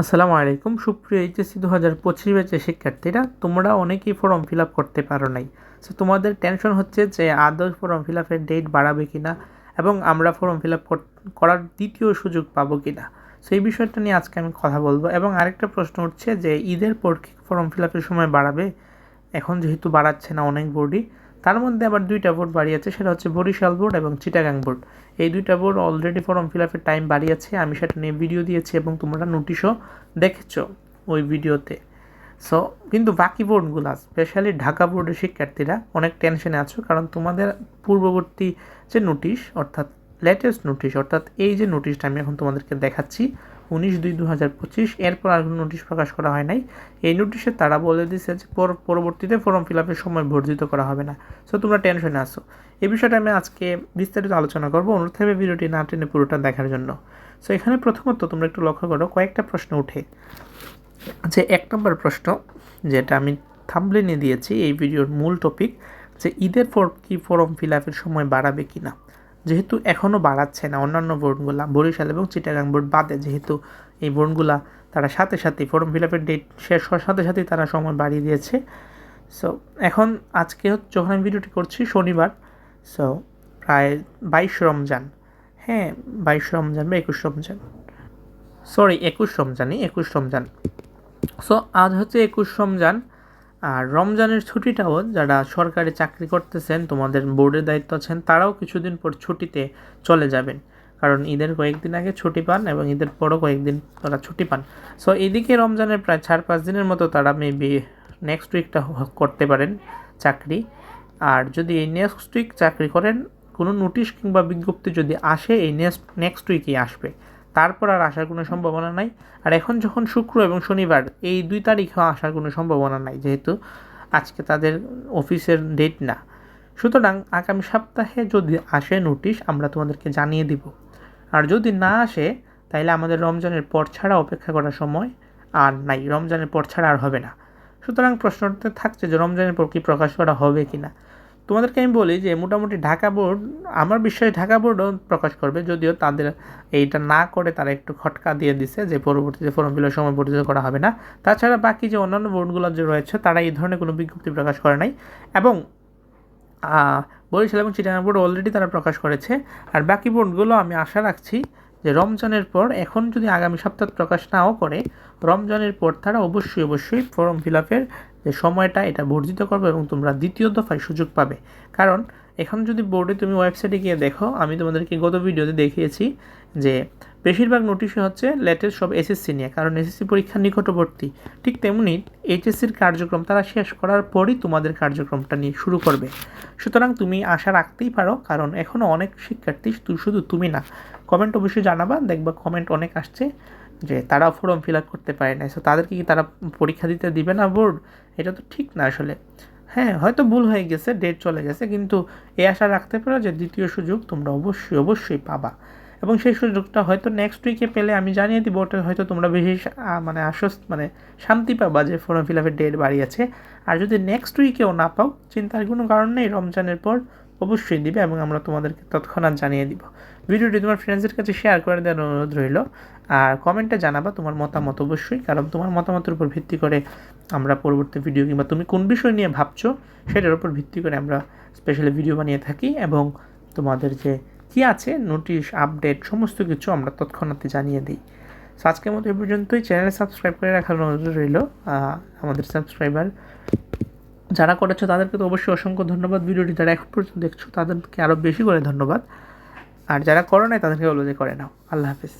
আসসালামু আলাইকুম। সুপ্রিয় এইচএসসি দু হাজার পঁচিশ ব্যাচের শিক্ষার্থীরা, তোমরা অনেকেই ফর্ম ফিল আপ করতে পারো নাই। সো তোমাদের টেনশন হচ্ছে যে আদৌ ফর্ম ফিল আপের ডেট বাড়াবে কি না এবং আমরা ফর্ম ফিল আপ করার দ্বিতীয় সুযোগ পাবো কি না সেই বিষয়টা নিয়ে আজকে আমি কথা বলব এবং আরেকটা প্রশ্ন উঠছে যে ঈদের পর কি ফর্ম ফিল আপের সময় বাড়াবে? এখন যেহেতু বাড়াচ্ছে না অনেক বোর্ডই তার মধ্যে আবার দুইটা বোর্ড বাড়িয়েছে, সেটা হচ্ছে বরিশাল বোর্ড এবং চিটাগাং বোর্ড। এই দুইটা বোর্ড অলরেডি ফর্ম ফিল আপের টাইম বাড়িয়েছে, আমি সেটা নিয়ে ভিডিও দিয়েছি এবং তোমরা নোটিশও দেখেছ ওই ভিডিওতে সো কিন্তু বাকি বোর্ডগুলো স্পেশালি ঢাকা বোর্ডের শিক্ষার্থীরা অনেক টেনশনে আছো, কারণ তোমাদের পূর্ববর্তী যে নোটিশ অর্থাৎ লেটেস্ট নোটিশ অর্থাৎ এই যে নোটিশটা আমি এখন তোমাদেরকে দেখাচ্ছি উনিশ দুই দু হাজার পঁচিশ, এরপর আর কোনো নোটিশ প্রকাশ করা হয় নাই। এই নোটিশে তারা বলে দিছে যে পরবর্তীতে ফর্ম ফিল আপের সময় বর্ধিত করা হবে না। সো তোমরা টেনশনে আসো এই বিষয়টা আমি আজকে বিস্তারিত আলোচনা করব। অনুরোধ থাকবে ভিডিওটি না টেনে পুরোটা দেখার জন্য। সো এখানে প্রথমত তোমরা একটু লক্ষ্য করো, কয়েকটা প্রশ্ন উঠে। যে এক নম্বর প্রশ্ন যেটা আমি থামলে নিয়ে দিয়েছি এই ভিডিওর মূল টপিক যে ঈদের পর কি ফর্ম ফিল আপের সময় বাড়াবে কি না যেহেতু এখনও বাড়াচ্ছে না অন্যান্য বোর্ডগুলা, বরিশাল এবং চিটাগাং বোর্ড বাদে যেহেতু এই বোর্ডগুলা তারা সাথে সাথে ফর্ম ফিল আপের ডেট শেষ হওয়ার সাথে সাথেই তারা সময় বাড়িয়ে দিয়েছে। সো এখন আজকে হচ্ছে যখন আমি ভিডিওটি করছি শনিবার সো প্রায় বাইশ রমজান। হ্যাঁ বাইশ রমজান বা একুশ রমজান। সরি একুশ রমজানই, একুশ রমজান। সো আজ হচ্ছে একুশ রমজান। আর রমজানের ছুটিটাও যারা সরকারি চাকরি করতেছেন, তোমাদের বোর্ডের দায়িত্ব আছেন, তারাও কিছুদিন পর ছুটিতে চলে যাবেন। কারণ ঈদের কয়েকদিন আগে ছুটি পান এবং ঈদের পরও কয়েকদিন তারা ছুটি পান। সো এদিকে রমজানের প্রায় চার পাঁচ দিনের মতো তারা মেবি নেক্সট উইকটা করতে পারেন চাকরি। আর যদি এই নেক্সট উইক চাকরি করেন, কোনো নোটিশ কিংবা বিজ্ঞপ্তি যদি আসে, এই নেক্সট নেক্সট উইকেই আসবে। তারপর আর আসার কোনো সম্ভাবনা নাই। আর এখন যখন শুক্র এবং শনিবার, এই দুই তারিখেও আসার কোনো সম্ভাবনা নাই, যেহেতু আজকে তাদের অফিসের ডেট না। সুতরাং আগামী সপ্তাহে যদি আসে নোটিশ আমরা তোমাদেরকে জানিয়ে দিব। আর যদি না আসে তাহলে আমাদের রমজানের পর ছাড়া অপেক্ষা করার সময় আর নাই। রমজানের পর ছাড়া আর হবে না। সুতরাং প্রশ্নটা থাকছে যে রমজানের পর কি প্রকাশ করা হবে কি না তোমাদেরকে আমি বলি যে মোটামুটি ঢাকা বোর্ড, আমার বিশ্বাস ঢাকা বোর্ডও প্রকাশ করবে, যদিও তাদের এইটা না করে তারা একটু খটকা দিয়ে দিছে যে পরবর্তীতে ফর্ম ফিলের সময় পরিচিত করা হবে না। তাছাড়া বাকি যে অন্যান্য বোর্ডগুলো যে রয়েছে, তারা এই ধরনের কোনো বিজ্ঞপ্তি প্রকাশ করে নাই। এবং বরিশাল এবং চিটাগাং বোর্ড অলরেডি তারা প্রকাশ করেছে। আর বাকি বোর্ডগুলো আমি আশা রাখছি যে রমজানের পর, এখন যদি আগামী সপ্তাহ প্রকাশ নাও করে, রমজানের পর তারা অবশ্যই অবশ্যই ফর্ম ফিল আপের যে সময়টা এটা বর্ধিত করবে এবং তোমরা দ্বিতীয় দফায় সুযোগ পাবে। কারণ এখন যদি বোর্ডে তুমি ওয়েবসাইটে গিয়ে দেখো, আমি তোমাদেরকে গত ভিডিওতে দেখিয়েছি যে বেশিরভাগ নোটিশে হচ্ছে লেটেস্ট সব এসএসসি নিয়ে। কারণ এসএসসি পরীক্ষা নিকটবর্তী, ঠিক তেমনি এইচএসসির কার্যক্রম তারা শেষ করার পরই তোমাদের কার্যক্রমটা নিয়ে শুরু করবে। সুতরাং তুমি আশা রাখতেই পারো, কারণ এখনও অনেক শিক্ষার্থী শুধু তুমি না। কমেন্ট অবশ্যই জানাবা, দেখবা কমেন্ট অনেক আসছে। যে তারা ফর্ম ফিল আপ করতে পারে না সো তাদেরকে কি তারা পরীক্ষা দিতে দিবে না বোর্ড এটা তো ঠিক না আসলে। হ্যাঁ হয়তো ভুল হয়ে গেছে ডেট চলে গেছে, কিন্তু এ আশা রাখতে পারো যে দ্বিতীয় সুযোগ তোমরা অবশ্যই অবশ্যই পাবা। এবং সেই সুযোগটা হয়তো নেক্সট উইকে পেলে আমি জানিয়ে দিব, ওটা হয়তো তোমরা বেশি মানে আশ্বস্ত মানে শান্তি পাবা যে ফর্ম ফিল আপের ডেট বাড়িয়েছে। আর যদি নেক্সট উইকেও না পাও, চিন্তার কোনো কারণ নেই, রমজানের পর অবশ্যই দিবে এবং আমরা তোমাদেরকে তৎক্ষণাৎ জানিয়ে দিব। ভিডিওটি তোমার ফ্রেন্ডসদের কাছে শেয়ার করে দেওয়ার অনুরোধ রইল। আর কমেন্টে জানাবা তোমার মতামত অবশ্যই, কারণ তোমার মতামতের উপর ভিত্তি করে আমরা পরবর্তী ভিডিও কিংবা তুমি কোন বিষয় নিয়ে ভাবছ, সেটার উপর ভিত্তি করে আমরা স্পেশালি ভিডিও বানিয়ে থাকি এবং তোমাদের যে কী আছে নোটিশ আপডেট সমস্ত কিছু আমরা তৎক্ষণাৎ জানিয়ে দিই। আজকের মতো এ পর্যন্তই। চ্যানেলে সাবস্ক্রাইব করে রাখার অনুরোধ রইল। আমাদের সাবস্ক্রাইবার যারা করেছ তাদেরকে তো অবশ্যই অসংখ্য ধন্যবাদ ভিডিওটি। যারা এখন পর্যন্ত দেখছ তাদেরকে আরও বেশি করে ধন্যবাদ। আর যারা করো নাই তাদেরকে বলো যে করে নাও। আল্লাহ হাফিজ।